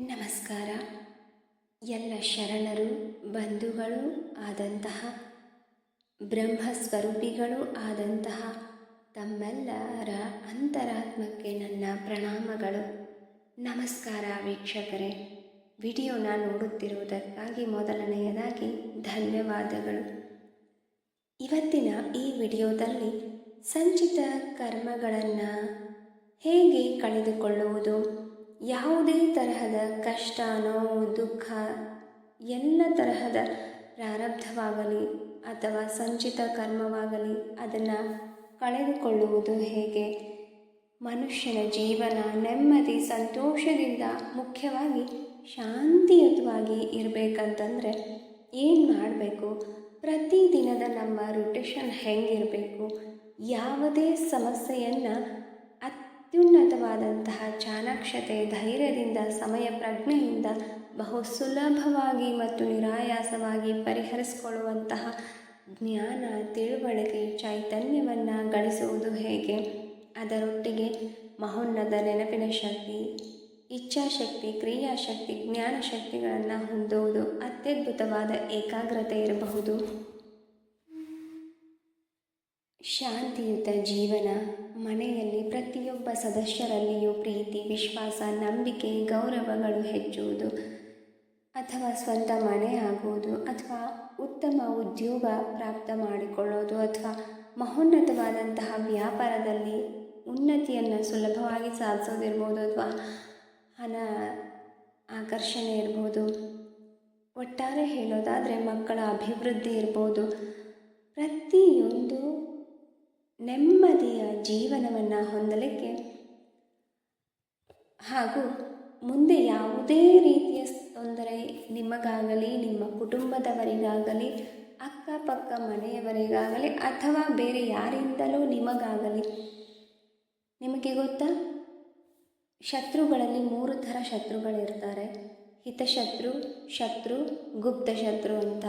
ನಮಸ್ಕಾರ. ಎಲ್ಲ ಶರಣರು, ಬಂಧುಗಳು ಆದಂತಹ, ಬ್ರಹ್ಮಸ್ವರೂಪಿಗಳು ಆದಂತಹ, ತಮ್ಮೆಲ್ಲರ ಅಂತರಾತ್ಮಕ್ಕೆ ನನ್ನ ಪ್ರಣಾಮಗಳು. ನಮಸ್ಕಾರ ವೀಕ್ಷಕರೇ. ವಿಡಿಯೋನ ನೋಡುತ್ತಿರುವುದಕ್ಕಾಗಿ ಮೊದಲನೆಯದಾಗಿ ಧನ್ಯವಾದಗಳು. ಇವತ್ತಿನ ಈ ವಿಡಿಯೋದಲ್ಲಿ ಸಂಚಿತ ಕರ್ಮಗಳನ್ನು ಹೇಗೆ ಕಳೆದುಕೊಳ್ಳುವುದು? ಯಾವುದೇ ತರಹದ ಕಷ್ಟ, ನೋವು, ದುಃಖ, ಎಲ್ಲ ತರಹದ ಪ್ರಾರಬ್ಧವಾಗಲಿ ಅಥವಾ ಸಂಚಿತ ಕರ್ಮವಾಗಲಿ ಅದನ್ನು ಕಳೆದುಕೊಳ್ಳುವುದು ಹೇಗೆ? ಮನುಷ್ಯನ ಜೀವನ ನೆಮ್ಮದಿ, ಸಂತೋಷದಿಂದ ಮುಖ್ಯವಾಗಿ ಶಾಂತಿಯುತವಾಗಿ ಇರಬೇಕಂತಂದರೆ ಏನು ಮಾಡಬೇಕು? ಪ್ರತಿದಿನದ ನಮ್ಮ ರೊಟೇಷನ್ ಹೆಂಗಿರಬೇಕು? ಯಾವುದೇ ಸಮಸ್ಯೆಯನ್ನು ಅತ್ಯುನ್ನತವಾದಂತಹ ಚಾಣಾಕ್ಷತೆ ಧೈರ್ಯದಿಂದ, ಸಮಯ ಪ್ರಜ್ಞೆಯಿಂದ, ಬಹು ಸುಲಭವಾಗಿ ಮತ್ತು ನಿರಾಯಾಸವಾಗಿ ಪರಿಹರಿಸಿಕೊಳ್ಳುವಂತಹ ಜ್ಞಾನ, ತಿಳುವಳಿಕೆ, ಚೈತನ್ಯವನ್ನು ಗಳಿಸುವುದು ಹೇಗೆ? ಅದರೊಟ್ಟಿಗೆ ಮಹೋನ್ನತ ನೆನಪಿನ ಶಕ್ತಿ, ಇಚ್ಛಾಶಕ್ತಿ, ಕ್ರಿಯಾಶಕ್ತಿ ಜ್ಞಾನ ಶಕ್ತಿಗಳನ್ನು ಹೊಂದುವುದು ಅತ್ಯದ್ಭುತವಾದ ಏಕಾಗ್ರತೆ ಇರಬಹುದು. ಶಾಂತಿಯುತ ಜೀವನ, ಮನೆಯಲ್ಲಿ ಪ್ರತಿಯೊಬ್ಬ ಸದಸ್ಯರಲ್ಲಿಯೂ ಪ್ರೀತಿ, ವಿಶ್ವಾಸ, ನಂಬಿಕೆ, ಗೌರವಗಳು ಹೆಚ್ಚುವುದು ಅಥವಾ ಸ್ವಂತ ಮನೆ ಆಗುವುದು ಅಥವಾ ಉತ್ತಮ ಉದ್ಯೋಗ ಪ್ರಾಪ್ತ ಮಾಡಿಕೊಳ್ಳೋದು ಅಥವಾ ಮಹೋನ್ನತವಾದಂತಹ ವ್ಯಾಪಾರದಲ್ಲಿ ಉನ್ನತಿಯನ್ನು ಸುಲಭವಾಗಿ ಸಾಧಿಸೋದಿರ್ಬೋದು ಅಥವಾ ಹಣ ಆಕರ್ಷಣೆ ಇರ್ಬೋದು. ಒಟ್ಟಾರೆ ಹೇಳೋದಾದರೆ ಮಕ್ಕಳ ಅಭಿವೃದ್ಧಿ ಇರ್ಬೋದು. ಪ್ರತಿಯೊಂದು ನೆಮ್ಮದಿಯ ಜೀವನವನ್ನು ಹೊಂದಲಿಕ್ಕೆ ಹಾಗೂ ಮುಂದೆ ಯಾವುದೇ ರೀತಿಯ ತೊಂದರೆ ನಿಮಗಾಗಲಿ, ನಿಮ್ಮ ಕುಟುಂಬದವರಿಗಾಗಲಿ, ಅಕ್ಕಪಕ್ಕ ಮನೆಯವರಿಗಾಗಲಿ ಅಥವಾ ಬೇರೆ ಯಾರಿಂದಲೂ ನಿಮಗಾಗಲಿ, ನಿಮಗೆ ಗೊತ್ತಾ? ಶತ್ರುಗಳಲ್ಲಿ ಮೂರು ಥರ ಶತ್ರುಗಳಿರ್ತಾರೆ. ಹಿತಶತ್ರು, ಶತ್ರು ಗುಪ್ತ ಶತ್ರು ಅಂತ.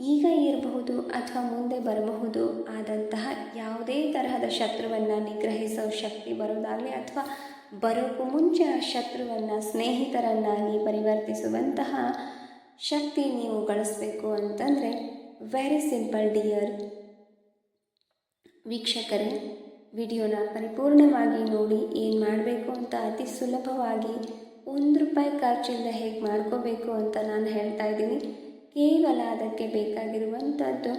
ಈಗ ಇರಬಹುದು ಅಥವಾ ಮುಂದೆ ಬರಬಹುದು. ಆದಂತಹ ಯಾವುದೇ ತರಹದ ಶತ್ರುವನ್ನು ನಿಗ್ರಹಿಸೋ ಶಕ್ತಿ ಬರೋದಾಗಲಿ ಅಥವಾ ಬರೋಕ್ಕೂ ಮುಂಚೆ ಆ ಶತ್ರುವನ್ನು ಸ್ನೇಹಿತರನ್ನಾಗಿ ಪರಿವರ್ತಿಸುವಂತಹ ಶಕ್ತಿ ನೀವು ಗಳಿಸ್ಬೇಕು ಅಂತಂದರೆ ವೆರಿ ಸಿಂಪಲ್ ಡಿಯರ್ ವೀಕ್ಷಕರೇ, ವಿಡಿಯೋನ ಪರಿಪೂರ್ಣವಾಗಿ ನೋಡಿ ಏನು ಮಾಡಬೇಕು ಅಂತ ಅತಿ ಸುಲಭವಾಗಿ ಒಂದು ರೂಪಾಯಿ ಖರ್ಚಿಂದ ಹೇಗೆ ಮಾಡ್ಕೋಬೇಕು ಅಂತ ನಾನು ಹೇಳ್ತಾ ಇದ್ದೀನಿ. ಕೇವಲ ಅದಕ್ಕೆ ಬೇಕಾಗಿರುವಂಥದ್ದು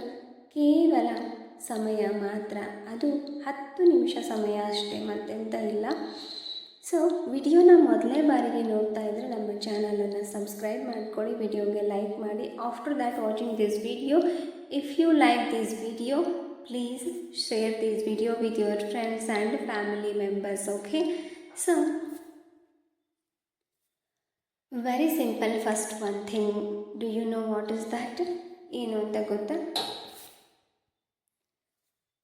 ಕೇವಲ ಸಮಯ ಮಾತ್ರ. ಅದು ಹತ್ತು ನಿಮಿಷ ಸಮಯ ಅಷ್ಟೇ, ಮತ್ತೆಂತ ಇಲ್ಲ. ಸೊ ವಿಡಿಯೋನ ಮೊದಲನೇ ಬಾರಿಗೆ ನೋಡ್ತಾ ಇದ್ದರೆ ನಮ್ಮ ಚಾನಲನ್ನು ಸಬ್ಸ್ಕ್ರೈಬ್ ಮಾಡ್ಕೊಳ್ಳಿ, ವಿಡಿಯೋಗೆ ಲೈಕ್ ಮಾಡಿ. After that watching this video if you like this video please share this video with your friends and family members okay so very simple first one thing do you know what is that ಏನು ಅಂತ ಗೊತ್ತಾ?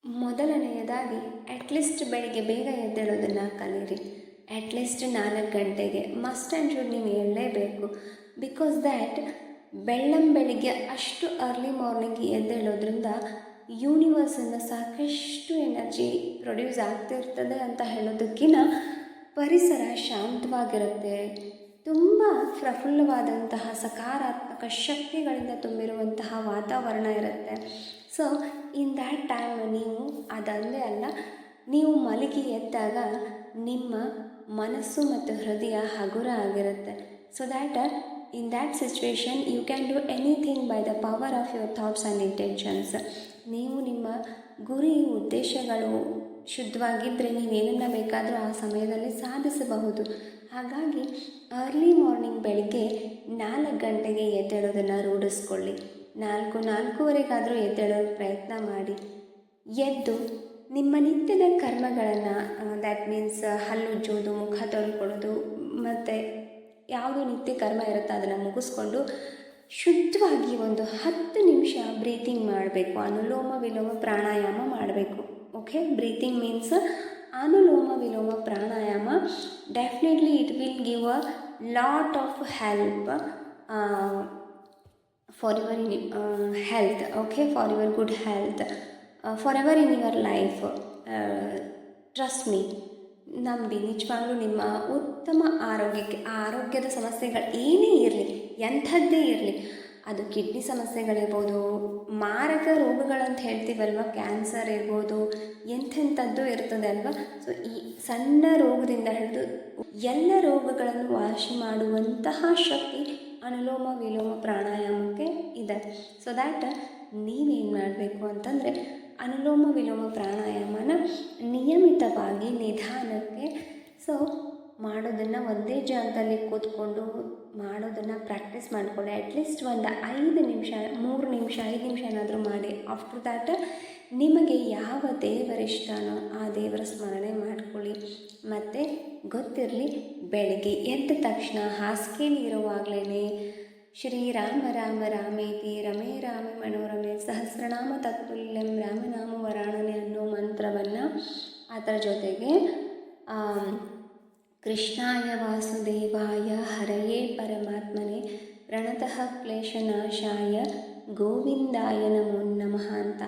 ಮೊದಲನೆಯದಾಗಿ at least ಬೆಳಿಗ್ಗೆ ಬೇಗ ಎದ್ದೇಳೋದನ್ನು ಕಲೀರಿ at least ನಾಲ್ಕು ಗಂಟೆಗೆ. Must and should ನೀವು ಹೇಳಲೇಬೇಕು ಬಿಕಾಸ್ ದ್ಯಾಟ್ ಬೆಳ್ಳಂ ಬೆಳಿಗ್ಗೆ ಅಷ್ಟು ಅರ್ಲಿ ಮಾರ್ನಿಂಗ್ ಎದ್ದೇಳೋದ್ರಿಂದ ಯೂನಿವರ್ಸಿಂದ ಸಾಕಷ್ಟು ಎನರ್ಜಿ ಪ್ರೊಡ್ಯೂಸ್ ಆಗ್ತಿರ್ತದೆ ಅಂತ ಹೇಳೋದಕ್ಕಿಂತ ಪರಿಸರ ಶಾಂತವಾಗಿರುತ್ತೆ. ತುಂಬ ಪ್ರಫುಲ್ಲವಾದಂತಹ ಸಕಾರಾತ್ಮಕ ಶಕ್ತಿಗಳಿಂದ ತುಂಬಿರುವಂತಹ ವಾತಾವರಣ ಇರುತ್ತೆ. ಸೊ ಇನ್ ದ್ಯಾಟ್ ಟೈಮ್ ನೀವು ಅದಲ್ಲದೆ ಅಲ್ಲ, ನೀವು ಮಲಗಿ ಎದ್ದಾಗ ನಿಮ್ಮ ಮನಸ್ಸು ಮತ್ತು ಹೃದಯ ಹಗುರ ಆಗಿರುತ್ತೆ. So that in that situation you can do anything by the power of your thoughts and intentions ನೀವು ನಿಮ್ಮ ಗುರಿ, ಉದ್ದೇಶಗಳು ಶುದ್ಧವಾಗಿದ್ದರೆ ನೀವೇನನ್ನ ಬೇಕಾದರೂ ಆ ಸಮಯದಲ್ಲಿ ಸಾಧಿಸಬಹುದು. ಹಾಗಾಗಿ ಅರ್ಲಿ ಮಾರ್ನಿಂಗ್ ಬೆಳಿಗ್ಗೆ ನಾಲ್ಕು ಗಂಟೆಗೆ ಎದ್ದೇಳೋದನ್ನು ರೂಢಿಸ್ಕೊಳ್ಳಿ. ನಾಲ್ಕು, ನಾಲ್ಕೂವರೆಗಾದರೂ ಎದ್ದೇಳೋ ಪ್ರಯತ್ನ ಮಾಡಿ. ಎದ್ದು ನಿಮ್ಮ ನಿತ್ಯದ ಕರ್ಮಗಳನ್ನು ದ್ಯಾಟ್ ಮೀನ್ಸ್ ಹಲ್ಲುಜ್ಜೋದು ಮುಖ ತೊಳ್ಕೊಳ್ಳೋದು, ಮತ್ತು ಯಾವುದು ನಿತ್ಯ ಕರ್ಮ ಇರುತ್ತೋ ಅದನ್ನು ಮುಗಿಸ್ಕೊಂಡು ಶುದ್ಧವಾಗಿ ಒಂದು ಹತ್ತು ನಿಮಿಷ ಬ್ರೀತಿಂಗ್ ಮಾಡಬೇಕು. ಅನುಲೋಮ ವಿಲೋಮ ಪ್ರಾಣಾಯಾಮ ಮಾಡಬೇಕು. Okay breathing means anulom vilom pranayama definitely it will give a lot of help for your in health okay for your good health for ever in your life trust me ನಂಬಿ, ನಿಜವಾಗ್ಲೂ ನಿಮ್ಮ ಉತ್ತಮ ಆರೋಗ್ಯಕ್ಕೆ, ಆರೋಗ್ಯದ ಸಮಸ್ಯೆಗಳು ಏನೇ ಇರಲಿ, ಎಂಥದ್ದೇ ಇರಲಿ ಅದು ಕಿಡ್ನಿ ಸಮಸ್ಯೆಗಳಿರ್ಬೋದು, ಮಾರಕ ರೋಗಗಳಂತ ಹೇಳ್ತೀವಲ್ವ? ಕ್ಯಾನ್ಸರ್ ಇರ್ಬೋದು, ಎಂಥೆಂಥದ್ದು ಇರ್ತದೆ ಅಲ್ವಾ? ಸೊ ಈ ಸಣ್ಣ ರೋಗದಿಂದ ಹಿಡಿದು ಎಲ್ಲ ರೋಗಗಳನ್ನು ವಾಸಿ ಮಾಡುವಂತಹ ಶಕ್ತಿ ಅನುಲೋಮ ವಿಲೋಮ ಪ್ರಾಣಾಯಾಮಕ್ಕೆ ಇದೆ. ಸೊ ದ್ಯಾಟ್ ನೀವೇನು ಮಾಡಬೇಕು ಅಂತಂದರೆ, ಅನುಲೋಮ ವಿಲೋಮ ಪ್ರಾಣಾಯಾಮನ ನಿಯಮಿತವಾಗಿ ನಿಧಾನಕ್ಕೆ ಸೊ ಮಾಡೋದನ್ನು ಒಂದೇ ಜಾಗದಲ್ಲಿ ಕೂತ್ಕೊಂಡು ಮಾಡೋದನ್ನು ಪ್ರಾಕ್ಟೀಸ್ ಮಾಡಿಕೊಳ್ಳಿ. ಅಟ್ಲೀಸ್ಟ್ ಒಂದು ಐದು ನಿಮಿಷ, ಮೂರು ನಿಮಿಷ, ಐದು ನಿಮಿಷ ಏನಾದರೂ ಮಾಡಿ. ಆಫ್ಟರ್ ದ್ಯಾಟ್ ನಿಮಗೆ ಯಾವ ದೇವರಿಷ್ಟನೋ ಆ ದೇವರ ಸ್ಮರಣೆ ಮಾಡ್ಕೊಳ್ಳಿ. ಮತ್ತು ಗೊತ್ತಿರಲಿ, ಬೆಳಗ್ಗೆ ಎದ್ದ ತಕ್ಷಣ ಹಾಸಿಗೆಯಲ್ಲಿ ಇರುವಾಗಲೇ ಶ್ರೀರಾಮ ರಾಮ ರಾಮೇತಿ ರಮೇ ರಾಮ ಮನೋರಮೆ ಸಹಸ್ರನಾಮ ತತ್ಪುಲ್ಯಂ ರಾಮನಾಮ ವರಾಣನೆ ಅನ್ನೋ ಮಂತ್ರವನ್ನು ಅದರ ಜೊತೆಗೆ ಕೃಷ್ಣಾಯ ವಾಸುದೇವಾಯ ಹರಯೇ ಪರಮಾತ್ಮನೆ, ಪ್ರಣತಃ ಕ್ಲೇಶನಾಶಾಯ ಗೋವಿಂದಾಯ ನಮೋ ನಮಃ ಅಂತ.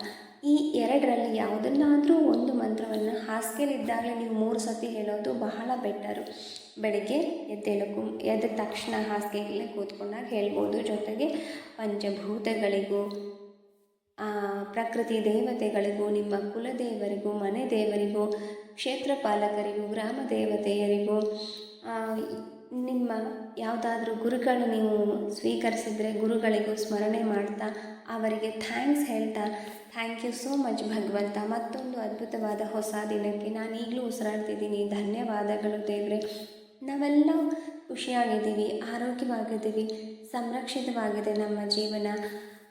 ಈ ಎರಡರಲ್ಲಿ ಯಾವುದನ್ನಾದರೂ ಒಂದು ಮಂತ್ರವನ್ನು ಹಾಸಿಗೆಲಿದ್ದಾಗಲೇ ನೀವು ಮೂರು ಸತಿ ಹೇಳೋದು ಬಹಳ ಬೆಟರು. ಬೆಳಗ್ಗೆ ಎದ್ದೇಳಕ್ಕೂ, ಎದ್ದ ತಕ್ಷಣ ಹಾಸಿಗೆಯಲ್ಲೇ ಕೂತ್ಕೊಂಡಾಗ ಹೇಳ್ಬೋದು. ಜೊತೆಗೆ ಪಂಚಭೂತಗಳಿಗೂ ಪ್ರಕೃತಿ ದೇವತೆಗಳಿಗೂ, ನಿಮ್ಮ ಕುಲದೇವರಿಗೂ, ಮನೆ ದೇವರಿಗೂ, ಕ್ಷೇತ್ರ ಪಾಲಕರಿಗೂ, ಗ್ರಾಮ ದೇವತೆಯರಿಗೂ ನಿಮ್ಮ ಯಾವುದಾದ್ರೂ ಗುರುಗಳು ನೀವು ಸ್ವೀಕರಿಸಿದರೆ ಗುರುಗಳಿಗೂ ಸ್ಮರಣೆ ಮಾಡ್ತಾ ಅವರಿಗೆ ಥ್ಯಾಂಕ್ಸ್ ಹೇಳ್ತಾ, ಥ್ಯಾಂಕ್ ಯು ಸೋ ಮಚ್ ಭಗವಂತ. ಮತ್ತೊಂದು ಅದ್ಭುತವಾದ ಹೊಸ ದಿನಕ್ಕೆ ನಾನು ಈಗಲೂ ಉಸಿರಾಡ್ತಿದ್ದೀನಿ. ಧನ್ಯವಾದಗಳು ದೇವರೇ. ನಾವೆಲ್ಲ ಖುಷಿಯಾಗಿದ್ದೀವಿ, ಆರೋಗ್ಯವಾಗಿದ್ದೀವಿ, ಸಂರಕ್ಷಿತವಾಗಿದೆ ನಮ್ಮ ಜೀವನ.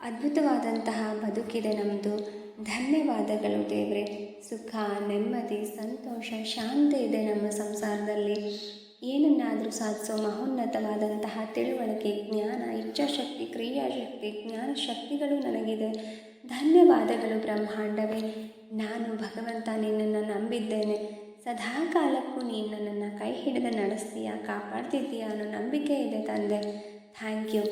ಅದ್ಭುತವಾದಂತಹ ಬದುಕಿದೆ ನಮ್ಮದು ಧನ್ಯವಾದಗಳು ದೇವರೇ. ಸುಖ, ನೆಮ್ಮದಿ, ಸಂತೋಷ, ಶಾಂತಿ ಇದೆ ನಮ್ಮ ಸಂಸಾರದಲ್ಲಿ. ಏನನ್ನಾದರೂ ಸಾಧಿಸೋ ಮಹೋನ್ನತವಾದಂತಹ ತಿಳುವಳಿಕೆ, ಜ್ಞಾನ, ಇಚ್ಛಾಶಕ್ತಿ, ಕ್ರಿಯಾಶಕ್ತಿ, ಜ್ಞಾನ ಶಕ್ತಿಗಳು ನನಗಿದೆ. ಧನ್ಯವಾದಗಳು ಬ್ರಹ್ಮಾಂಡವೇ. ನಾನು ಭಗವಂತ ನಿನ್ನನ್ನು ನಂಬಿದ್ದೇನೆ. ಸದಾ ಕಾಲಕ್ಕೂ ನೀನು ನನ್ನನ್ನು ಕೈ ಹಿಡಿದು ನಡೆಸ್ತೀಯಾ, ಕಾಪಾಡ್ತಿದ್ದೀಯಾ ಅನ್ನೋ ನಂಬಿಕೆ ಇದೆ ತಂದೆ. Thank you.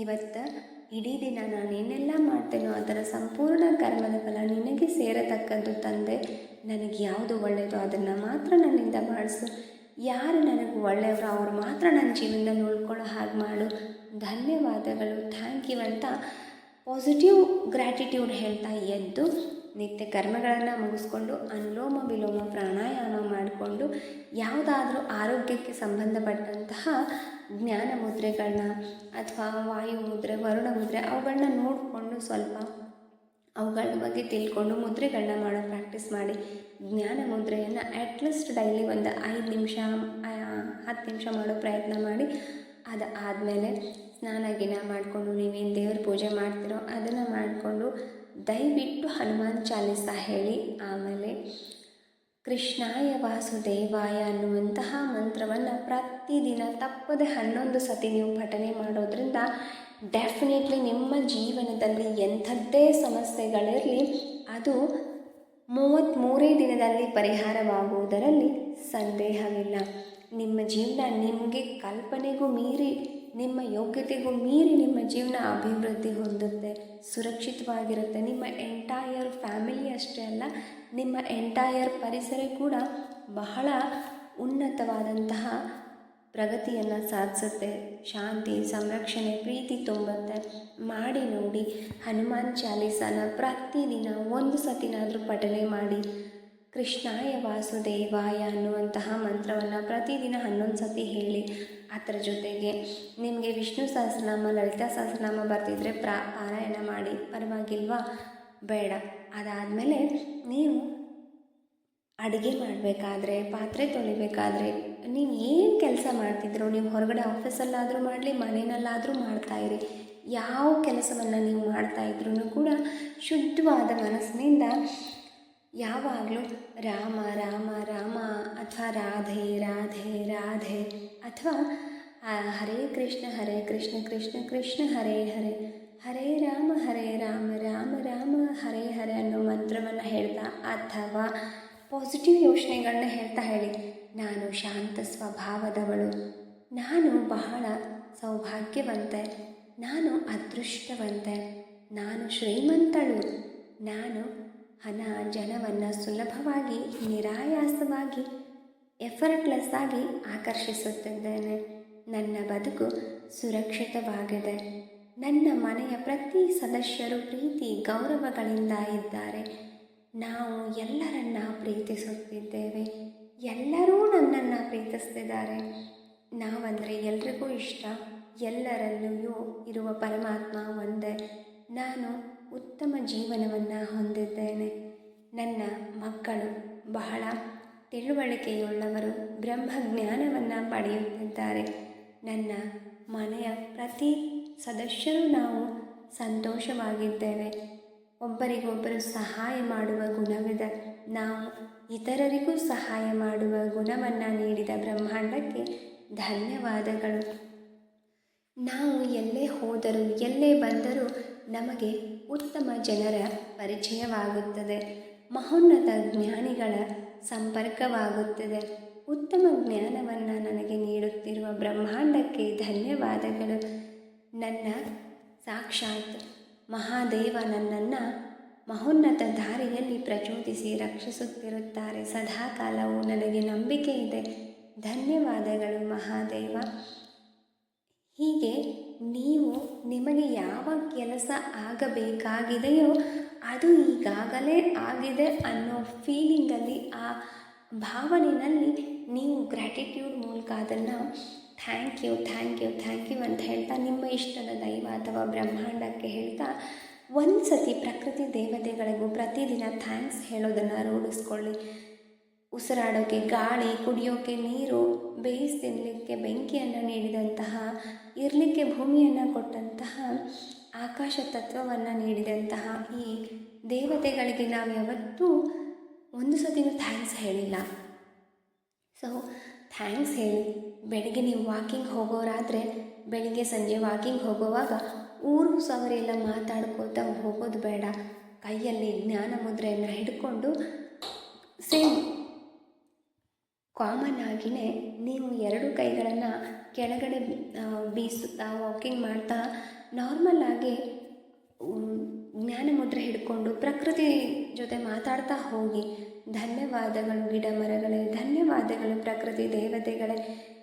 ಇವತ್ತು ಇಡೀ ದಿನ ನಾನು ಏನೆಲ್ಲ ಮಾಡ್ತೇನೋ ಅದರ ಸಂಪೂರ್ಣ ಕರ್ಮದ ಫಲ ನಿನಗೆ ಸೇರತಕ್ಕದ್ದು ತಂದೆ, ನನಗೆ ಯಾವುದು ಒಳ್ಳೆಯದು ಅದನ್ನು ಮಾತ್ರ ನನ್ನಿಂದ ಮಾಡಿಸು. ಯಾರು ನನಗೆ ಒಳ್ಳೆಯವರು ಅವ್ರು ಮಾತ್ರ ನನ್ನ ಜೀವನದಲ್ಲಿ ನೋಡ್ಕೊಳ್ಳೋ ಹಾಗೆ ಮಾಡು. ಧನ್ಯವಾದಗಳು. ಥ್ಯಾಂಕ್ ಯು ಅಂತ ಪಾಸಿಟಿವ್ ಗ್ರ್ಯಾಟಿಟ್ಯೂಡ್ ಹೇಳ್ತಾ ಎದ್ದು ನಿತ್ಯ ಕರ್ಮಗಳನ್ನು ಮುಗಿಸ್ಕೊಂಡು ಅನುಲೋಮ ವಿಲೋಮ ಪ್ರಾಣಾಯಾಮ ಮಾಡಿಕೊಂಡು ಯಾವುದಾದ್ರೂ ಆರೋಗ್ಯಕ್ಕೆ ಸಂಬಂಧಪಟ್ಟಂತಹ ಜ್ಞಾನ ಮುದ್ರೆಗಳನ್ನ ಅಥವಾ ವಾಯು ಮುದ್ರೆ, ವರುಣ ಮುದ್ರೆ ಅವುಗಳನ್ನ ನೋಡಿಕೊಂಡು ಸ್ವಲ್ಪ ಅವುಗಳ ಬಗ್ಗೆ ತಿಳ್ಕೊಂಡು ಮುದ್ರೆಗಳನ್ನ ಮಾಡೋ ಪ್ರಾಕ್ಟೀಸ್ ಮಾಡಿ. ಜ್ಞಾನ ಮುದ್ರೆಯನ್ನು ಅಟ್ಲೀಸ್ಟ್ ಡೈಲಿ ಒಂದು ಐದು ನಿಮಿಷ ಹತ್ತು ನಿಮಿಷ ಮಾಡೋ ಪ್ರಯತ್ನ ಮಾಡಿ. ಅದು ಆದಮೇಲೆ ಸ್ನಾನ ಗಿನ ಮಾಡಿಕೊಂಡು ನೀವೇನು ದೇವ್ರ ಪೂಜೆ ಮಾಡ್ತೀರೋ ಅದನ್ನು ಮಾಡಿಕೊಂಡು ದಯವಿಟ್ಟು ಹನುಮಾನ್ ಚಾಲಿಸ ಹೇಳಿ. ಆಮೇಲೆ ಕೃಷ್ಣಾಯ ವಾಸುದೇವಾಯ ಅನ್ನುವಂತಹ ಮಂತ್ರವನ್ನು ಪ್ರತಿದಿನ ತಪ್ಪದೆ ಹನ್ನೊಂದು ಸತಿ ನೀವು ಪಠನೆ ಮಾಡೋದ್ರಿಂದ ಡೆಫಿನೆಟ್ಲಿ ನಿಮ್ಮ ಜೀವನದಲ್ಲಿ ಎಂಥದ್ದೇ ಸಮಸ್ಯೆಗಳಿರಲಿ, ಅದು ಮೂವತ್ತ್ಮೂರೇ ದಿನದಲ್ಲಿ ಪರಿಹಾರವಾಗುವುದರಲ್ಲಿ ಸಂದೇಹವಿಲ್ಲ. ನಿಮ್ಮ ಜೀವನ ನಿಮಗೆ ಕಲ್ಪನೆಗೂ ಮೀರಿ ನಿಮ್ಮ ಯೋಗ್ಯತೆಗೂ ಮೀರಿ ನಿಮ್ಮ ಜೀವನ ಅಭಿವೃದ್ಧಿ ಹೊಂದುತ್ತೆ, ಸುರಕ್ಷಿತವಾಗಿರುತ್ತೆ. ನಿಮ್ಮ ಎಂಟೈಯರ್ ಫ್ಯಾಮಿಲಿ ಅಷ್ಟೇ ಅಲ್ಲ, ನಿಮ್ಮ ಎಂಟೈಯರ್ ಪರಿಸರ ಕೂಡ ಬಹಳ ಉನ್ನತವಾದಂತಹ ಪ್ರಗತಿಯನ್ನು ಸಾಧಿಸುತ್ತೆ. ಶಾಂತಿ, ಸಂರಕ್ಷಣೆ, ಪ್ರೀತಿ ತುಂಬುತ್ತೆ. ಮಾಡಿ ನೋಡಿ, ಹನುಮಾನ್ ಚಾಲೀಸನ ಪ್ರತಿದಿನ ಒಂದು ಸತಿನಾದರೂ ಪಠನೆ ಮಾಡಿ. ಕೃಷ್ಣಾಯ ವಾಸುದೇವಾಯ ಅನ್ನುವಂತಹ ಮಂತ್ರವನ್ನು ಪ್ರತಿದಿನ ಹನ್ನೊಂದು ಸತಿ ಹೇಳಿ. ಅದರ ಜೊತೆಗೆ ನಿಮಗೆ ವಿಷ್ಣು ಸಹಸ್ರನಾಮ, ಲಲಿತಾ ಸಹಸ್ರನಾಮ ಬರ್ತಿದ್ರೆ ಪ್ರಾ, ಪಾರಾಯಣ ಮಾಡಿ, ಪರವಾಗಿಲ್ವಾ? ಬೇಡ. ಅದಾದಮೇಲೆ ನೀವು ಅಡುಗೆ ಮಾಡಬೇಕಾದ್ರೆ, ಪಾತ್ರೆ ತೊಳಿಬೇಕಾದ್ರೆ ನೀವು ಏನು ಕೆಲಸ ಮಾಡ್ತಿದ್ರು, ನೀವು ಹೊರಗಡೆ ಆಫೀಸಲ್ಲಾದರೂ ಮಾಡಲಿ ಮನೆಯಲ್ಲಾದರೂ ಮಾಡ್ತಾಯಿರಿ ಯಾವ ಕೆಲಸವನ್ನು ನೀವು ಮಾಡ್ತಾಯಿದ್ರೂ ಕೂಡ ಶುದ್ಧವಾದ ಮನಸ್ಸಿನಿಂದ ಯಾವಾಗಲೂ ರಾಮ ರಾಮ ರಾಮ, ಅಥವಾ ರಾಧೆ ರಾಧೆ ರಾಧೆ ಅಥವಾ ಹರೇ ಕೃಷ್ಣ ಹರೇ ಕೃಷ್ಣ ಕೃಷ್ಣ ಕೃಷ್ಣ, ಹರೇ ಹರೇ ಹರೇ ರಾಮ ಹರೇ ರಾಮ ರಾಮ ರಾಮ, ಹರೇ ಹರೇ ಅನ್ನೋ ಮಂತ್ರವನ್ನು ಹೇಳ್ತಾ ಅಥವಾ ಪಾಸಿಟಿವ್ ಯೋಚನೆಗಳನ್ನ ಹೇಳ್ತಾ ಹೇಳಿ. ನಾನು ಶಾಂತ ಸ್ವಭಾವದವಳು. ನಾನು ಬಹಳ ಸೌಭಾಗ್ಯವಂತೆ. ನಾನು ಅದೃಷ್ಟವಂತೆ. ನಾನು ಶ್ರೀಮಂತಳು. ನಾನು ಹಣ ಜನವನ್ನು ಸುಲಭವಾಗಿ, ನಿರಾಯಾಸವಾಗಿ ಎಫರ್ಟ್ಲೆಸ್ ಆಗಿ ಆಕರ್ಷಿಸುತ್ತಿದ್ದೇನೆ. ನನ್ನ ಬದುಕು ಸುರಕ್ಷಿತವಾಗಿದೆ. ನನ್ನ ಮನೆಯ ಪ್ರತಿ ಸದಸ್ಯರು ಪ್ರೀತಿ, ಗೌರವಗಳಿಂದ ಇದ್ದಾರೆ. ನಾವು ಎಲ್ಲರನ್ನ ಪ್ರೀತಿಸುತ್ತಿದ್ದೇವೆ. ಎಲ್ಲರೂ ನನ್ನನ್ನು ಪ್ರೀತಿಸ್ತಿದ್ದಾರೆ. ನಾವಂದರೆ ಎಲ್ರಿಗೂ ಇಷ್ಟ. ಎಲ್ಲರಲ್ಲಿಯೂ ಇರುವ ಪರಮಾತ್ಮ ಒಂದೇ. ನಾನು ಉತ್ತಮ ಜೀವನವನ್ನು ಹೊಂದಿದ್ದೇನೆ. ನನ್ನ ಮಕ್ಕಳು ಬಹಳ ತಿಳುವಳಿಕೆಯುಳ್ಳವರು ಬ್ರಹ್ಮಜ್ಞಾನವನ್ನು ಪಡೆಯುತ್ತಿದ್ದಾರೆ. ನನ್ನ ಮನೆಯ ಪ್ರತಿ ಸದಸ್ಯರು ನಾವು ಸಂತೋಷವಾಗಿದ್ದೇವೆ. ಒಬ್ಬರಿಗೊಬ್ಬರು ಸಹಾಯ ಮಾಡುವ ಗುಣವಿದೆ. ನಾವು ಇತರರಿಗೂ ಸಹಾಯ ಮಾಡುವ ಗುಣವನ್ನು ನೀಡಿದ ಬ್ರಹ್ಮಾಂಡಕ್ಕೆ ಧನ್ಯವಾದಗಳು. ನಾವು ಎಲ್ಲೇ ಹೋದರೂ, ಎಲ್ಲೇ ಬಂದರೂ ನಮಗೆ ಉತ್ತಮ ಜನರ ಪರಿಚಯವಾಗುತ್ತದೆ. ಮಹೋನ್ನತ ಜ್ಞಾನಿಗಳ ಸಂಪರ್ಕವಾಗುತ್ತದೆ. ಉತ್ತಮ ಜ್ಞಾನವನ್ನು ನನಗೆ ನೀಡುತ್ತಿರುವ ಬ್ರಹ್ಮಾಂಡಕ್ಕೆ ಧನ್ಯವಾದಗಳು. ನನ್ನ ಸಾಕ್ಷಾತ್ ಮಹಾದೇವ ನನ್ನನ್ನು ಮಹೋನ್ನತ ದಾರಿಯಲ್ಲಿ ಪ್ರಚೋದಿಸಿ ರಕ್ಷಿಸುತ್ತಿರುತ್ತಾರೆ. ಸದಾಕಾಲವೂ ನನಗೆ ನಂಬಿಕೆ ಇದೆ. ಧನ್ಯವಾದಗಳು ಮಹಾದೇವ. ಹೀಗೆ ನೀವು ನಿಮಗೆ ಯಾವ ಕೆಲಸ ಆಗಬೇಕಾಗಿದೆಯೋ ಅದು ಈಗಾಗಲೇ ಆಗಿದೆ ಅನ್ನೋ ಫೀಲಿಂಗಲ್ಲಿ ಆ ಭಾವನೆಯಲ್ಲಿ ನೀವು ಗ್ರ್ಯಾಟಿಟ್ಯೂಡ್ ಮೂಲಕ ಅದನ್ನು thank you thank you thank you ಅಂತ ಹೇಳ್ತಾ ನಿಮ್ಮ ಇಷ್ಟದ ದೈವ ಅಥವಾ ಬ್ರಹ್ಮಾಂಡಕ್ಕೆ ಹೇಳ್ತಾ ಒಂದು ಸತಿ ಪ್ರಕೃತಿ ದೇವತೆಗಳಿಗೂ ಪ್ರತಿದಿನ ಥ್ಯಾಂಕ್ಸ್ ಹೇಳೋದನ್ನು ರೂಢಿಸ್ಕೊಳ್ಳಿ. ಉಸಿರಾಡೋಕ್ಕೆ ಗಾಳಿ ಕುಡಿಯೋಕ್ಕೆ ನೀರು ಬೇಯಿಸಿ ತಿನ್ನಲಿಕ್ಕೆ ಬೆಂಕಿಯನ್ನು ನೀಡಿದಂತಹ, ಇರಲಿಕ್ಕೆ ಭೂಮಿಯನ್ನು ಕೊಟ್ಟಂತಹ ಆಕಾಶ ತತ್ವವನ್ನು ನೀಡಿದಂತಹ ಈ ದೇವತೆಗಳಿಗೆ ನಾವು ಯಾವತ್ತೂ ಒಂದು ಸತಿನೂ ಥ್ಯಾಂಕ್ಸ್ ಹೇಳಿಲ್ಲ. ಸೊ ಥ್ಯಾಂಕ್ಸ್ ಹೇಳಿ, ಬೆಳಗ್ಗೆ ನೀವು ವಾಕಿಂಗ್ ಹೋಗೋರಾದರೆ, ಬೆಳಿಗ್ಗೆ ಸಂಜೆ ವಾಕಿಂಗ್ ಹೋಗುವಾಗ ಊರು ಸವರಿ ಎಲ್ಲ ಮಾತಾಡ್ಕೋತಾ ಹೋಗೋದು ಬೇಡ. ಕೈಯಲ್ಲಿ ಜ್ಞಾನ ಮುದ್ರೆಯನ್ನು ಹಿಡ್ಕೊಂಡು ಸೇಮ್ ಕಾಮನ್ ಆಗಿನೇ ನೀವು ಎರಡು ಕೈಗಳನ್ನು ಕೆಳಗಡೆ ಬೀಸುತ್ತಾ ವಾಕಿಂಗ್ ಮಾಡ್ತಾ ನಾರ್ಮಲ್ ಆಗಿ ಜ್ಞಾನ ಮುದ್ರೆ ಹಿಡ್ಕೊಂಡು ಪ್ರಕೃತಿ ಜೊತೆ ಮಾತಾಡ್ತಾ ಹೋಗಿ, ಧನ್ಯವಾದಗಳು ಗಿಡ ಮರಗಳೇ, ಧನ್ಯವಾದಗಳು ಪ್ರಕೃತಿ ದೇವತೆಗಳೇ.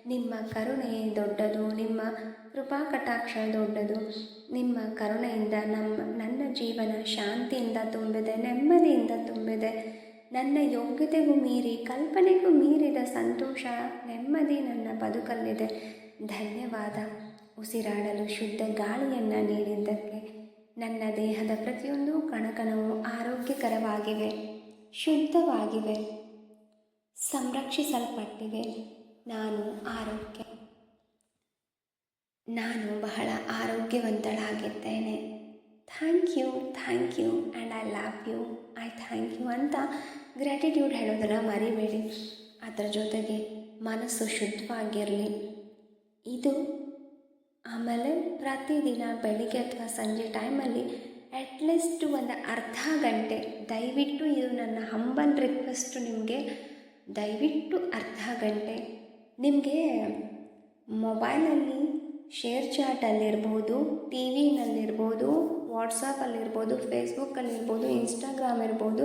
ನಿಮ್ಮ ಕರುಣೆ ದೊಡ್ಡದು, ನಿಮ್ಮ ಕೃಪಾ ಕಟಾಕ್ಷ ದೊಡ್ಡದು. ನಿಮ್ಮ ಕರುಣೆಯಿಂದ ನಮ್ಮ ನನ್ನ ಜೀವನ ಶಾಂತಿಯಿಂದ ತುಂಬಿದೆ, ನೆಮ್ಮದಿಯಿಂದ ತುಂಬಿದೆ. ನನ್ನ ಯೋಗ್ಯತೆಗೂ ಮೀರಿ, ಕಲ್ಪನೆಗೂ ಮೀರಿದ ಸಂತೋಷ, ನೆಮ್ಮದಿ ನನ್ನ ಬದುಕಲ್ಲಿದೆ. ಧನ್ಯವಾದ. ಉಸಿರಾಡಲು ಶುದ್ಧ ಗಾಳಿಯನ್ನು ನೀಡಿದ್ದಕ್ಕೆ ನನ್ನ ದೇಹದ ಪ್ರತಿಯೊಂದು ಕಣಕಣವು ಆರೋಗ್ಯಕರವಾಗಿವೆ, ಶುದ್ಧವಾಗಿವೆ. ಸಂರಕ್ಷಿಸಲ್ಪಟ್ಟಿವೆ. ನಾನು ಆರೋಗ್ಯ, ನಾನು ಬಹಳ ಆರೋಗ್ಯವಂತಳಾಗಿದ್ದೇನೆ. Thank you thank you, and I love you, I thank you ಅಂತ ಗ್ರ್ಯಾಟಿಟ್ಯೂಡ್ ಹೇಳೋದನ್ನು ಮರಿಬೇಡಿ. ಅದರ ಜೊತೆಗೆ ಮನಸ್ಸು ಶುದ್ಧವಾಗಿರಲಿ. ಇದು ಆಮೇಲೆ ಪ್ರತಿದಿನ ಬೆಳಿಗ್ಗೆ ಅಥವಾ ಸಂಜೆ ಟೈಮಲ್ಲಿ ಅಟ್ಲೀಸ್ಟ್ ಒಂದು ಅರ್ಧ ಗಂಟೆ ದಯವಿಟ್ಟು ಇದು ನನ್ನ ಹಂಬಲ್ ರಿಕ್ವೆಸ್ಟು ನಿಮಗೆ. ದಯವಿಟ್ಟು ಅರ್ಧ ಗಂಟೆ. ನಿಮಗೆ ಮೊಬೈಲಲ್ಲಿ ಶೇರ್ ಚಾಟಲ್ಲಿರ್ಬೋದು ಟಿ ವಿನಲ್ಲಿರ್ಬೋದು ವಾಟ್ಸಪ್ಪಲ್ಲಿರ್ಬೋದು ಫೇಸ್ಬುಕ್ಕಲ್ಲಿರ್ಬೋದು ಇನ್ಸ್ಟಾಗ್ರಾಮ್ ಇರ್ಬೋದು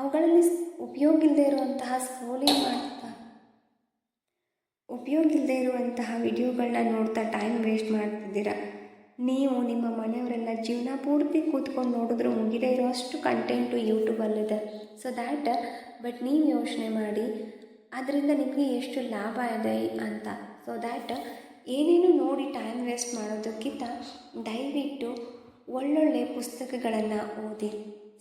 ಅವುಗಳಲ್ಲಿ ಉಪಯೋಗ ಇಲ್ಲದೆ ಇರುವಂತಹ ಸ್ಕ್ರೋಲಿಂಗ್ ಮಾಡ್ತಾ ಉಪಯೋಗ ಇಲ್ಲದೆ ಇರುವಂತಹ ವಿಡಿಯೋಗಳನ್ನ ನೋಡ್ತಾ ಟೈಮ್ ವೇಸ್ಟ್ ಮಾಡ್ತಿದ್ದೀರಾ? ನೀವು ನಿಮ್ಮ ಮನೆಯವರೆಲ್ಲ ಜೀವನ ಪೂರ್ತಿ ಕೂತ್ಕೊಂಡು ನೋಡಿದ್ರು ಮುಗಿದೇ ಇರೋಷ್ಟು ಕಂಟೆಂಟು ಯೂಟ್ಯೂಬಲ್ಲಿದೆ. ಸೊ ದ್ಯಾಟ್ ಬಟ್ ನೀವು ಯೋಚನೆ ಮಾಡಿ, ಅದರಿಂದ ನಿಮಗೆ ಎಷ್ಟು ಲಾಭ ಇದೆ ಅಂತ. ಸೊ ದ್ಯಾಟ್ ಏನೇನು ನೋಡಿ ಟೈಮ್ ವೇಸ್ಟ್ ಮಾಡೋದಕ್ಕಿಂತ ದಯವಿಟ್ಟು ಒಳ್ಳೊಳ್ಳೆ ಪುಸ್ತಕಗಳನ್ನು ಓದಿ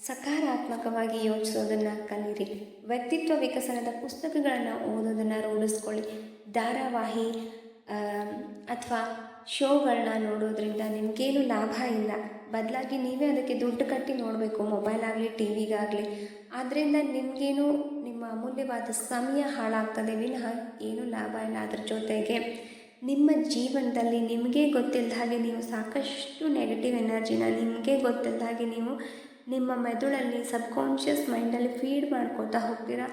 ಸಕಾರಾತ್ಮಕವಾಗಿ ಯೋಚಿಸೋದನ್ನು ಕಲಿಯಿರಿ. ವ್ಯಕ್ತಿತ್ವ ವಿಕಸನದ ಪುಸ್ತಕಗಳನ್ನು ಓದೋದನ್ನು ರೂಢಿಸ್ಕೊಳ್ಳಿ. ಧಾರಾವಾಹಿ ಅಥವಾ ಶೋಗಳನ್ನ ನೋಡೋದ್ರಿಂದ ನಿಮಗೇನು ಲಾಭ ಇಲ್ಲ. ಬದಲಾಗಿ ನೀವೇ ಅದಕ್ಕೆ ದುಡ್ಡು ಕಟ್ಟಿ ನೋಡಬೇಕು, ಮೊಬೈಲ್ ಆಗಲಿ ಟಿ ವಿಗಾಗಲಿ ಆದ್ದರಿಂದ ನಿಮಗೇನು ನಿಮ್ಮ ಅಮೂಲ್ಯವಾದ ಸಮಯ ಹಾಳಾಗ್ತದೆ, ವಿನಃ ಏನೂ ಲಾಭ ಇಲ್ಲ ಅದ್ರ ಜೊತೆಗೆ. ನಿಮ್ಮ ಜೀವನದಲ್ಲಿ ನಿಮಗೆ ಗೊತ್ತಿಲ್ಲದ ಹಾಗೆ ನೀವು ಸಾಕಷ್ಟು ನೆಗೆಟಿವ್ ಎನರ್ಜಿನ ನಿಮಗೆ ಗೊತ್ತಿಲ್ಲದ ಹಾಗೆ ನೀವು ನಿಮ್ಮ ಮೆದುಳಲ್ಲಿ ಸಬ್ಕಾನ್ಷಿಯಸ್ ಮೈಂಡಲ್ಲಿ ಫೀಡ್ ಮಾಡ್ಕೋತಾ ಹೋಗ್ತೀರಾ?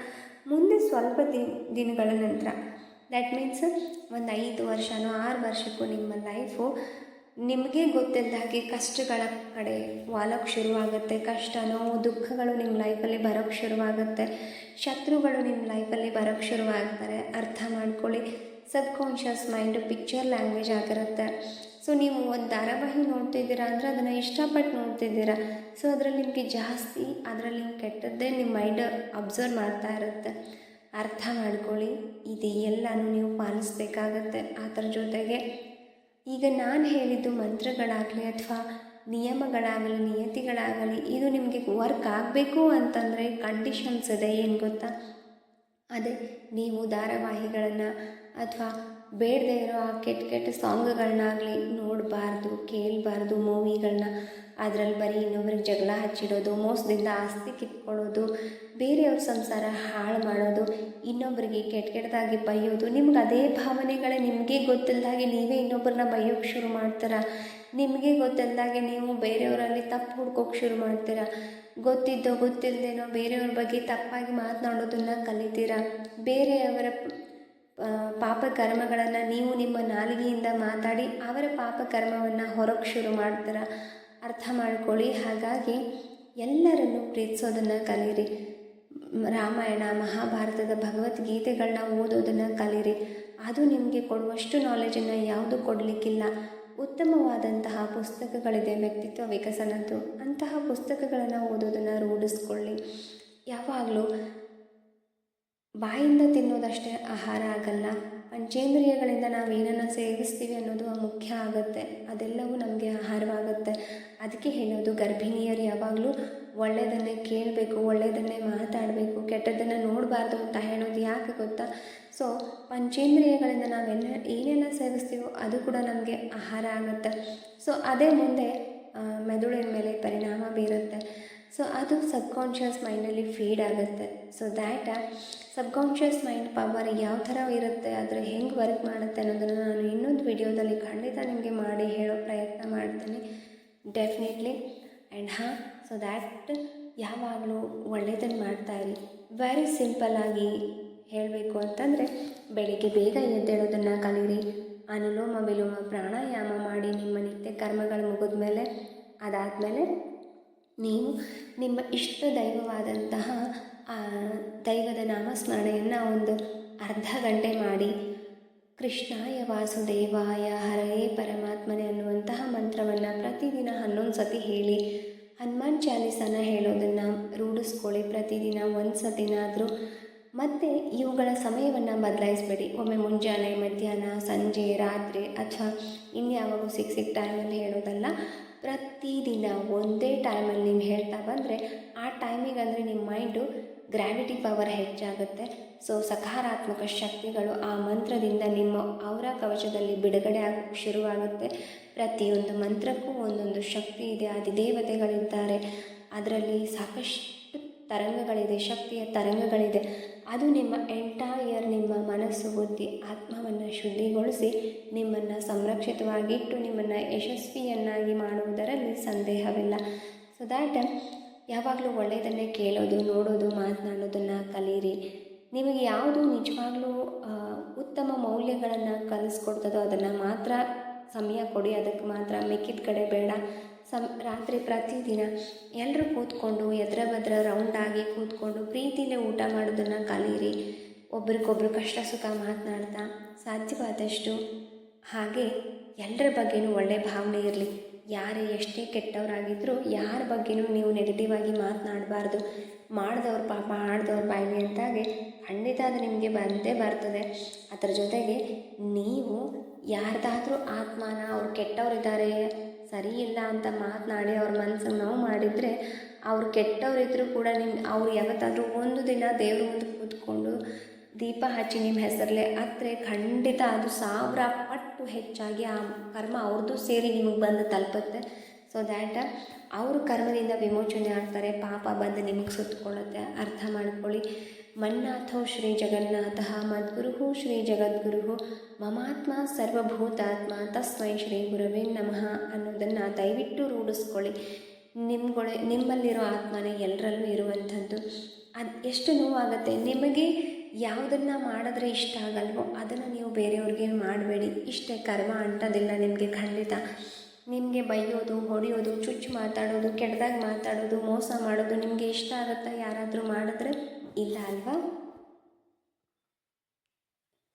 ಮುಂದೆ ಸ್ವಲ್ಪ ದಿನ ದಿನಗಳ ನಂತರ. ದ್ಯಾಟ್ ಮೀನ್ಸ್ ಒಂದು ಐದು ವರ್ಷನೋ ಆರು ವರ್ಷಕ್ಕೂ ನಿಮ್ಮ ಲೈಫು ನಿಮಗೆ ಗೊತ್ತಿಲ್ಲದ ಹಾಗೆ ಕಷ್ಟಗಳ ಕಡೆ ವಾಲೋಕ್ಕೆ ಶುರುವಾಗುತ್ತೆ. ಕಷ್ಟ ನೋವು ದುಃಖಗಳು ನಿಮ್ಮ ಲೈಫಲ್ಲಿ ಬರೋಕ್ಕೆ ಶುರುವಾಗುತ್ತೆ. ಶತ್ರುಗಳು ನಿಮ್ಮ ಲೈಫಲ್ಲಿ ಬರೋಕ್ಕೆ ಶುರುವಾಗ್ತಾರೆ. ಅರ್ಥ ಮಾಡ್ಕೊಳ್ಳಿ. ಸಬ್ಕಾನ್ಷಿಯಸ್ ಮೈಂಡು, ಪಿಕ್ಚರ್ ಲ್ಯಾಂಗ್ವೇಜ್ ಆಗಿರುತ್ತೆ. ಸೊ, ನೀವು ಒಂದು ಧಾರಾವಾಹಿ ನೋಡ್ತಿದ್ದೀರಾ ಅಂದರೆ ಅದನ್ನು ಇಷ್ಟಪಟ್ಟು ನೋಡ್ತಿದ್ದೀರಾ. ಸೊ, ಅದರಲ್ಲಿ ನಿಮಗೆ ಜಾಸ್ತಿ, ಅದರಲ್ಲಿ ಕೆಟ್ಟದ್ದೇ ನಿಮ್ಮ ಮೈಂಡ್ ಅಬ್ಸರ್ವ್ ಮಾಡ್ತಾ ಇರುತ್ತೆ. ಅರ್ಥ ಮಾಡ್ಕೊಳ್ಳಿ, ಇದು ಎಲ್ಲನೂ ನೀವು ಪಾಲಿಸ್ಬೇಕಾಗತ್ತೆ. ಅದರ ಜೊತೆಗೆ ಈಗ ನಾನು ಹೇಳಿದ್ದು ಮಂತ್ರಗಳಾಗಲಿ ಅಥವಾ ನಿಯಮಗಳಾಗಲಿ, ನಿಯತಿಗಳಾಗಲಿ, ಇದು ನಿಮಗೆ ವರ್ಕ್ ಆಗಬೇಕು ಅಂತಂದರೆ ಕಂಡೀಷನ್ಸ್ ಇದೆ, ಏನು ಗೊತ್ತಾ? ಅದೇ ನೀವು ಧಾರಾವಾಹಿಗಳನ್ನು ಅಥವಾ ಬೇಡದೆ ಇರೋ ಆ ಕೆಟ್ಟ ಕೆಟ್ಟ ಸಾಂಗ್ಗಳನ್ನಾಗಲಿ ನೋಡಬಾರ್ದು, ಕೇಳಬಾರ್ದು ಮೂವಿಗಳನ್ನ ಅದರಲ್ಲಿ ಬರೀ ಇನ್ನೊಬ್ರಿಗೆ ಜಗಳ ಹಚ್ಚಿಡೋದು, ಮೋಸದಿಂದ ಆಸ್ತಿ ಕಿತ್ಕೊಳ್ಳೋದು, ಬೇರೆಯವ್ರ ಸಂಸಾರ ಹಾಳು ಮಾಡೋದು ಇನ್ನೊಬ್ಬರಿಗೆ ಕೆಟ್ಟ ಕೆಟ್ಟದಾಗಿ ಬೈಯೋದು. ನಿಮ್ಗೆ ಅದೇ ಭಾವನೆಗಳೇ ನಿಮಗೆ ಗೊತ್ತಿಲ್ಲದಾಗೆ ನೀವೇ ಇನ್ನೊಬ್ಬರನ್ನ ಬೈಯೋಕ್ಕೆ ಶುರು ಮಾಡ್ತೀರಾ? ನಿಮಗೆ ಗೊತ್ತಿಲ್ಲದಾಗೆ ನೀವು ಬೇರೆಯವರಲ್ಲಿ ತಪ್ಪು ಹುಡ್ಕೋಕ್ಕೆ ಶುರು ಮಾಡ್ತೀರಾ? ಗೊತ್ತಿದ್ದೋ ಗೊತ್ತಿಲ್ಲದೇನೋ ಬೇರೆಯವ್ರ ಬಗ್ಗೆ ತಪ್ಪಾಗಿ ಮಾತನಾಡೋದನ್ನು ಕಲಿತೀರಾ? ಬೇರೆಯವರ ಪಾಪ ಕರ್ಮಗಳನ್ನು ನೀವು ನಿಮ್ಮ ನಾಲಿಗೆಯಿಂದ ಮಾತಾಡಿ ಅವರ ಪಾಪ ಕರ್ಮವನ್ನು ಹೊರಗೆ ಶುರು ಮಾಡ್ತಾರ. ಅರ್ಥ ಮಾಡ್ಕೊಳ್ಳಿ. ಹಾಗಾಗಿ ಎಲ್ಲರನ್ನು ಪ್ರೀತಿಸೋದನ್ನು ಕಲಿಯಿರಿ. ರಾಮಾಯಣ, ಮಹಾಭಾರತದ ಭಗವದ್ಗೀತೆಗಳನ್ನ ಓದೋದನ್ನು ಕಲಿಯಿರಿ. ಅದು ನಿಮಗೆ ಕೊಡುವಷ್ಟು ನಾಲೆಜನ್ನು ಯಾವುದು ಕೊಡಲಿಕ್ಕಿಲ್ಲ. ಉತ್ತಮವಾದಂತಹ ಪುಸ್ತಕಗಳಿದೆ. ವ್ಯಕ್ತಿತ್ವ ವಿಕಸನದ್ದು. ಅಂತಹ ಪುಸ್ತಕಗಳನ್ನು ಓದೋದನ್ನು ರೂಢಿಸ್ಕೊಳ್ಳಿ. ಯಾವಾಗಲೂ ಬಾಯಿಂದ ತಿನ್ನೋದಷ್ಟೇ ಆಹಾರ ಆಗಲ್ಲ. ಪಂಚೇಂದ್ರಿಯಗಳಿಂದ ನಾವು ಏನನ್ನು ಸೇವಿಸ್ತೀವಿ ಅನ್ನೋದು ಮುಖ್ಯ ಆಗುತ್ತೆ. ಅದೆಲ್ಲವೂ ನಮಗೆ ಆಹಾರವಾಗುತ್ತೆ. ಅದಕ್ಕೆ ಹೇಳೋದು, ಗರ್ಭಿಣಿಯರು ಯಾವಾಗಲೂ ಒಳ್ಳೆಯದನ್ನೇ ಕೇಳಬೇಕು ಒಳ್ಳೆಯದನ್ನೇ ಮಾತಾಡಬೇಕು ಕೆಟ್ಟದನ್ನು ನೋಡಬಾರ್ದು ಅಂತ ಹೇಳೋದು ಯಾಕೆ ಗೊತ್ತಾ? ಸೊ ಪಂಚೇಂದ್ರಿಯಗಳಿಂದ ನಾವೆಲ್ಲ ಏನೆಲ್ಲ ಸೇವಿಸ್ತೀವೋ ಅದು ಕೂಡ ನಮಗೆ ಆಹಾರ ಆಗುತ್ತೆ. ಸೊ ಅದೇ ಮುಂದೆ ಮೆದುಳಿನ ಮೇಲೆ ಪರಿಣಾಮ ಬೀರುತ್ತೆ. ಸೊ ಅದು ಸಬ್ಕಾನ್ಷಿಯಸ್ ಮೈಂಡಲ್ಲಿ ಫೀಡ್ ಆಗುತ್ತೆ. So that subconscious mind power ಯಾವ ಥರ ಇರುತ್ತೆ, ಅದರ ಹೆಂಗೆ ವರ್ಕ್ ಮಾಡುತ್ತೆ ಅನ್ನೋದನ್ನು ನಾನು ಇನ್ನೊಂದು ವಿಡಿಯೋದಲ್ಲಿ ಖಂಡಿತ ನಿಮಗೆ ಮಾಡಿ ಹೇಳೋ ಪ್ರಯತ್ನ ಮಾಡ್ತೀನಿ. ಡೆಫಿನೆಟ್ಲಿ ಆ್ಯಂಡ್ ಹಾಂ ಸೊ ದ್ಯಾಟ್ ಯಾವಾಗಲೂ ಒಳ್ಳೆಯದನ್ನು ಮಾಡ್ತಾಯಿರಿ ವೆರಿ ಸಿಂಪಲ್ಲಾಗಿ ಹೇಳಬೇಕು ಅಂತಂದರೆ, ಬೆಳಿಗ್ಗೆ ಬೇಗ ಎದ್ದೇಳೋದನ್ನು ಕಲಿಯಿರಿ ಅನುಲೋಮ ವಿಲೋಮ ಪ್ರಾಣಾಯಾಮ ಮಾಡಿ ನಿಮ್ಮ ನಿತ್ಯ ಕರ್ಮಗಳು ಮುಗಿದ ಮೇಲೆ ಅದಾದಮೇಲೆ ನೀವು ನಿಮ್ಮ ಇಷ್ಟ ದೈವವಾದಂತಹ ದೈವದ ನಾಮಸ್ಮರಣೆಯನ್ನು ಒಂದು ಅರ್ಧ ಗಂಟೆ ಮಾಡಿ, ಕೃಷ್ಣಾಯ ವಾಸುದೇವಾಯ ಹರೇ ಪರಮಾತ್ಮನೆ ಅನ್ನುವಂತಹ ಮಂತ್ರವನ್ನು ಪ್ರತಿದಿನ ಹನ್ನೊಂದು ಸತಿ ಹೇಳಿ, ಹನುಮಾನ್ ಚಾಲೀಸನ ಹೇಳೋದನ್ನು ರೂಢಿಸ್ಕೊಳ್ಳಿ. ಪ್ರತಿದಿನ ಒಂದು ಸತಿನಾದರೂ ಮತ್ತು ಇವುಗಳ ಸಮಯವನ್ನು ಬದಲಾಯಿಸಬೇಡಿ. ಒಮ್ಮೆ ಮುಂಜಾನೆ ಮಧ್ಯಾಹ್ನ, ಸಂಜೆ, ರಾತ್ರಿ ಅಥವಾ ಇನ್ಯಾವಾಗೂ ಸಿಕ್ ಸಿಕ್ ಟೈಮಲ್ಲಿ ಹೇಳೋದಲ್ಲ ಪ್ರತಿದಿನ ಒಂದೇ ಟೈಮಲ್ಲಿ ನೀವು ಹೇಳ್ತಾ ಬಂದರೆ, ಆ ಟೈಮಿಗೆ ಅಂದರೆ ನಿಮ್ಮ ಮೈಂಡು ಗ್ರಾವಿಟಿ ಪವರ್ ಹೆಚ್ಚಾಗುತ್ತೆ. ಸೊ ಸಕಾರಾತ್ಮಕ ಶಕ್ತಿಗಳು ಆ ಮಂತ್ರದಿಂದ ನಿಮ್ಮ ಅವರ ಕವಚದಲ್ಲಿ ಬಿಡುಗಡೆ ಆಗೋಕ್ಕೆ ಶುರುವಾಗುತ್ತೆ. ಪ್ರತಿಯೊಂದು ಮಂತ್ರಕ್ಕೂ ಒಂದೊಂದು ಶಕ್ತಿ ಇದೆ. ಅಧಿದೇವತೆಗಳಿದ್ದಾರೆ ಅದರಲ್ಲಿ ಸಾಕಷ್ಟು ತರಂಗಗಳಿದೆ, ಶಕ್ತಿಯ ತರಂಗಗಳಿದೆ. ಅದು ನಿಮ್ಮ ಎಂಟೈಯರ್ ನಿಮ್ಮ ಮನಸ್ಸು, ಬುದ್ಧಿ, ಆತ್ಮವನ್ನು ಶುದ್ಧಿಗೊಳಿಸಿ ನಿಮ್ಮನ್ನು ಸಂರಕ್ಷಿತವಾಗಿಟ್ಟು ನಿಮ್ಮನ್ನು ಯಶಸ್ವಿಯನ್ನಾಗಿ ಮಾಡುವುದರಲ್ಲಿ ಸಂದೇಹವಿಲ್ಲ. ಸೊ ದ್ಯಾಟ್ ಯಾವಾಗಲೂ ಒಳ್ಳೆಯದನ್ನೇ ಕೇಳೋದು, ನೋಡೋದು, ಮಾತನಾಡೋದನ್ನು ಕಲೀರಿ ನಿಮಗೆ ಯಾವುದು ನಿಜವಾಗ್ಲೂ ಉತ್ತಮ ಮೌಲ್ಯಗಳನ್ನು ಕಲಿಸ್ಕೊಡ್ತದೋ ಅದನ್ನು ಮಾತ್ರ ಸಮಯ ಕೊಡಿ, ಅದಕ್ಕೆ ಮಾತ್ರ ಮಿಕ್ಕಿದ ಕಡೆ ಬೇಡ. ಸಮ್ ರಾತ್ರಿ ಪ್ರತಿದಿನ ಎಲ್ಲರೂ ಕೂತ್ಕೊಂಡು ಎದ್ರ ಬದ್ರ ರೌಂಡಾಗಿ ಕೂತ್ಕೊಂಡು ಪ್ರೀತಿಲೇ ಊಟ ಮಾಡೋದನ್ನು ಕಲೀರಿ. ಒಬ್ರಿಗೊಬ್ರು ಕಷ್ಟ ಸುಖ ಮಾತನಾಡ್ತಾ ಸಾಧ್ಯವಾದಷ್ಟು ಹಾಗೆ ಎಲ್ಲರ ಬಗ್ಗೆನೂ ಒಳ್ಳೆಯ ಭಾವನೆ ಇರಲಿ. ಯಾರೇ ಎಷ್ಟೇ ಕೆಟ್ಟವರಾಗಿದ್ದರೂ ಯಾರ ಬಗ್ಗೆನೂ ನೀವು ನೆಗೆಟಿವ್ ಆಗಿ ಮಾತನಾಡಬಾರ್ದು. ಮಾಡಿದವ್ರ ಪಾಪ ಆಡ್ದವ್ರ ಬಾಯಿಲಿ ಅಂತಾಗೆ ಖಂಡಿತ ಅದು ನಿಮಗೆ ಬಂದೇ ಬರ್ತದೆ. ಅದರ ಜೊತೆಗೆ ನೀವು ಯಾರ್ದಾದ್ರೂ ಆತ್ಮನ ಅವ್ರು ಕೆಟ್ಟವರಿದ್ದಾರೆ ಸರಿ ಇಲ್ಲ ಅಂತ ಮಾತನಾಡಿ ಅವ್ರ ಮನ್ಸಿಗೆ ನೋವು ಮಾಡಿದರೆ ಅವ್ರು ಕೆಟ್ಟವರಿದ್ದರೂ ಕೂಡ ನಿಮ್ಮ ಅವ್ರು ಯಾವತ್ತಾದರೂ ಒಂದು ದಿನ ದೇವ್ರ ಮುಂದೆ ಕೂತ್ಕೊಂಡು ದೀಪ ಹಚ್ಚಿ ನಿಮ್ಮ ಹೆಸರಲ್ಲೇ ಆದರೆ ಖಂಡಿತ ಅದು ಸಾವಿರ ಪಟ್ಟು ಹೆಚ್ಚಾಗಿ ಆ ಕರ್ಮ ಅವ್ರದ್ದು ಸೇರಿ ನಿಮಗೆ ಬಂದು ತಲುಪುತ್ತೆ. ಸೊ ದ್ಯಾಟ್ ಅವರು ಕರ್ಮದಿಂದ ವಿಮೋಚನೆ ಆಗ್ತಾರೆ, ಪಾಪ ಬಂದು ನಿಮಗೆ ಸುತ್ತಕೊಳ್ಳುತ್ತೆ ಅರ್ಥ ಮಾಡ್ಕೊಳ್ಳಿ. ಮನ್ನಾಥೋ ಶ್ರೀ ಜಗನ್ನಾಥ ಮದ್ಗುರು ಶ್ರೀ ಜಗದ್ಗುರು ಮಮಾತ್ಮ ಸರ್ವಭೂತಾತ್ಮ, ತಸ್ಮೈ ಶ್ರೀ ಗುರುವೇ ನಮಃ ಅನ್ನೋದನ್ನು ದಯವಿಟ್ಟು ರೂಢಿಸ್ಕೊಳ್ಳಿ. ನಿಮ್ಗೊಳ, ನಿಮ್ಮಲ್ಲಿರೋ ಆತ್ಮನೇ ಎಲ್ಲರಲ್ಲೂ ಇರುವಂಥದ್ದು. ಅದು ಎಷ್ಟು ನೋವಾಗುತ್ತೆ, ನಿಮಗೆ ಯಾವುದನ್ನು ಮಾಡಿದ್ರೆ ಇಷ್ಟ ಆಗಲ್ವೋ ಅದನ್ನು ನೀವು ಬೇರೆಯವ್ರಿಗೆ ಮಾಡಬೇಡಿ. ಇಷ್ಟೇ ಕರ್ಮ ಅಂಟೋದಿಲ್ಲ ನಿಮಗೆ ಖಂಡಿತ. ನಿಮಗೆ ಬೈಯೋದು, ಹೊಡೆಯೋದು, ಚುಚ್ಚು ಮಾತಾಡೋದು ಕೆಟ್ಟದಾಗಿ ಮಾತಾಡೋದು, ಮೋಸ ಮಾಡೋದು ನಿಮಗೆ ಇಷ್ಟ ಆಗುತ್ತಾ ಯಾರಾದರೂ ಮಾಡಿದ್ರೆ? ಇಲ್ಲ ಅಲ್ವಾ?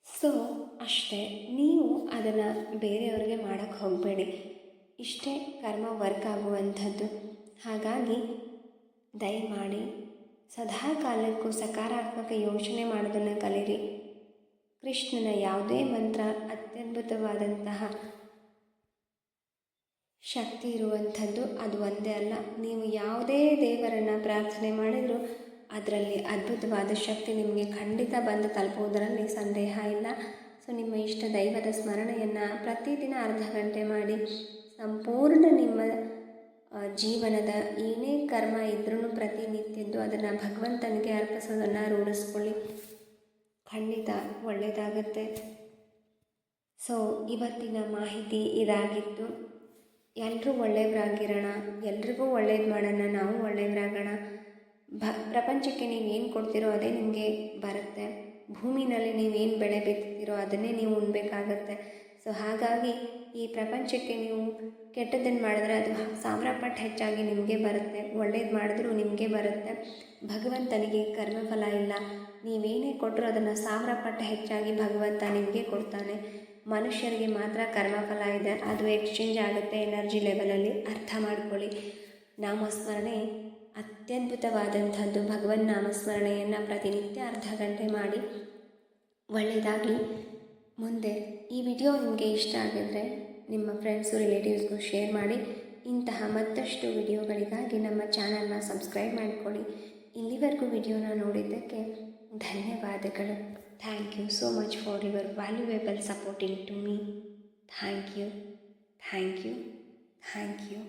ಸೊ ಅಷ್ಟೇ, ನೀವು ಅದನ್ನು ಬೇರೆಯವ್ರಿಗೆ ಮಾಡೋಕ್ಕೆ ಹೋಗಬೇಡಿ. ಇಷ್ಟೇ ಕರ್ಮ ವರ್ಕ್ ಆಗುವಂಥದ್ದು. ಹಾಗಾಗಿ, ದಯಮಾಡಿ ಸದಾ ಕಾಲಕ್ಕೂ ಸಕಾರಾತ್ಮಕ ಯೋಚನೆ ಮಾಡೋದನ್ನು ಕಲಿಯಿರಿ ಕೃಷ್ಣನ ಯಾವುದೇ ಮಂತ್ರ ಅತ್ಯದ್ಭುತವಾದಂತಹ ಶಕ್ತಿ ಇರುವಂಥದ್ದು ಅದು ಒಂದೇ ಅಲ್ಲ. ನೀವು ಯಾವುದೇ ದೇವರನ್ನು ಪ್ರಾರ್ಥನೆ ಮಾಡಿದರೂ ಅದರಲ್ಲಿ ಅದ್ಭುತವಾದ ಶಕ್ತಿ ನಿಮಗೆ ಖಂಡಿತ ಬಂದು ತಲುಪುವುದರಲ್ಲಿ ಸಂದೇಹ ಇಲ್ಲ. ಸೊ, ನಿಮ್ಮ ಇಷ್ಟ ದೈವದ ಸ್ಮರಣೆಯನ್ನು ಪ್ರತಿದಿನ ಅರ್ಧ ಗಂಟೆ ಮಾಡಿ ಸಂಪೂರ್ಣ ನಿಮ್ಮ ಜೀವನದ ಏನೇ ಕರ್ಮ ಇದ್ರೂ ಪ್ರತಿನಿತ್ಯದ್ದು ಅದನ್ನು ಭಗವಂತನಿಗೆ ಅರ್ಪಿಸೋದನ್ನು ರೂಢಿಸ್ಕೊಳ್ಳಿ. ಖಂಡಿತ ಒಳ್ಳೆಯದಾಗತ್ತೆ ಸೊ, ಇವತ್ತಿನ ಮಾಹಿತಿ ಇದಾಗಿತ್ತು. ಎಲ್ಲರೂ ಒಳ್ಳೆಯವರಾಗಿರೋಣ ಎಲ್ರಿಗೂ ಒಳ್ಳೇದು ಮಾಡೋಣ. ನಾವು ಒಳ್ಳೆಯವರಾಗೋಣ ಭ, ಪ್ರಪಂಚಕ್ಕೆ ನೀವು ಏನು ಕೊಡ್ತೀರೋ ಅದೇ ನಿಮಗೆ ಬರುತ್ತೆ. ಭೂಮಿನಲ್ಲಿ ನೀವೇನು ಬೆಳೆ ಬಿತ್ತೀರೋ ಅದನ್ನೇ ನೀವು ಉಣ್ಬೇಕಾಗತ್ತೆ. ಸೊ ಹಾಗಾಗಿ ಈ ಪ್ರಪಂಚಕ್ಕೆ ನೀವು ಕೆಟ್ಟದ್ದನ್ನು ಮಾಡಿದ್ರೆ ಅದು ಸಾವಿರ ಪಟ್ಟು ಹೆಚ್ಚಾಗಿ ನಿಮಗೆ ಬರುತ್ತೆ. ಒಳ್ಳೇದು ಮಾಡಿದ್ರೂ ನಿಮಗೆ ಬರುತ್ತೆ. ಭಗವಂತನಿಗೆ ಕರ್ಮಫಲ ಇಲ್ಲ. ನೀವೇನೇ ಕೊಟ್ಟರು ಅದನ್ನು ಸಾವಿರ ಪಟ್ಟು ಹೆಚ್ಚಾಗಿ ಭಗವಂತ ನಿಮಗೆ ಕೊಡ್ತಾನೆ. ಮನುಷ್ಯರಿಗೆ ಮಾತ್ರ ಕರ್ಮಫಲ ಇದೆ. ಅದು ಎಕ್ಸ್ಚೇಂಜ್ ಆಗುತ್ತೆ ಎನರ್ಜಿ ಲೆವೆಲಲ್ಲಿ ಅರ್ಥ ಮಾಡ್ಕೊಳ್ಳಿ. ನಾಮಸ್ಮರಣೆ ಅತ್ಯದ್ಭುತವಾದಂಥದ್ದು ಭಗವನ್ ನಾಮಸ್ಮರಣೆಯನ್ನು ಪ್ರತಿನಿತ್ಯ ಅರ್ಧ ಗಂಟೆ ಮಾಡಿ ಒಳ್ಳೆಯದಾಗಲಿ. ಮುಂದೆ ಈ ವಿಡಿಯೋ ನಿಮಗೆ ಇಷ್ಟ ಆಗಿದ್ರೆ ನಿಮ್ಮ ಫ್ರೆಂಡ್ಸು ರಿಲೇಟಿವ್ಸ್ಗೂ ಶೇರ್ ಮಾಡಿ. ಇಂತಹ ಮತ್ತಷ್ಟು ವಿಡಿಯೋಗಳಿಗಾಗಿ ನಮ್ಮ ಚಾನಲ್ನ ಸಬ್ಸ್ಕ್ರೈಬ್ ಮಾಡಿಕೊಳ್ಳಿ. ಇಲ್ಲಿವರೆಗೂ ವಿಡಿಯೋನ ನೋಡಿದ್ದಕ್ಕೆ ಧನ್ಯವಾದಗಳು. Thank you so much for your valuable supporting to me thank you thank you thank you